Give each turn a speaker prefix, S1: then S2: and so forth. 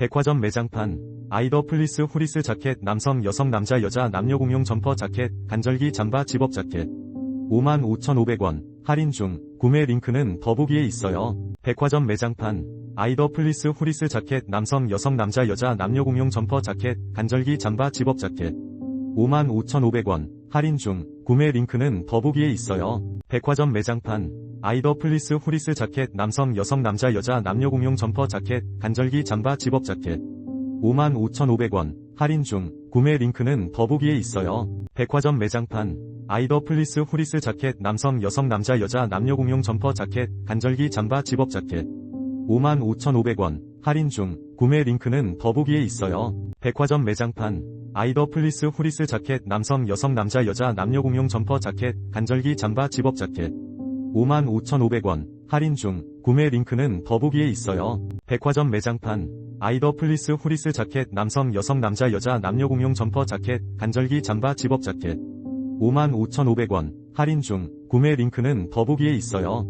S1: 백화점 매장판 아이더 플리스 후리스 자켓 남성 여성 남자 여자 남녀 공용 점퍼 자켓 간절기 잠바 집업 자켓. 55,500원. 할인 중. 구매 링크는 더보기에 있어요. 백화점 매장판 아이더 플리스 후리스 자켓 남성 여성 남자 여자 남녀 공용 점퍼 자켓 간절기 잠바 집업 자켓. 55,500원. 할인 중. 구매 링크는 더보기에 있어요. 백화점 매장판 아이더 플리스 후리스 자켓 남성 여성 남자 여자 남녀 공용 점퍼 자켓 간절기 잠바 집업 자켓 55,500원 할인 중 구매 링크는 더보기에 있어요. 백화점 매장판 아이더 플리스 후리스 자켓 남성 여성 남자 여자 남녀 공용 점퍼 자켓 간절기 잠바 집업 자켓 55,500원 할인 중 구매 링크는 더보기에 있어요. 백화점 매장판 아이더 플리스 후리스 자켓 남성 여성 남자 여자 남녀 공용 점퍼 자켓 간절기 잠바 집업 자켓. 55,500원. 할인 중. 구매 링크는 더보기에 있어요. 백화점 매장판. 아이더 플리스 후리스 자켓 남성 여성 남자 여자 남녀 공용 점퍼 자켓 간절기 잠바 집업 자켓. 55,500원. 할인 중. 구매 링크는 더보기에 있어요.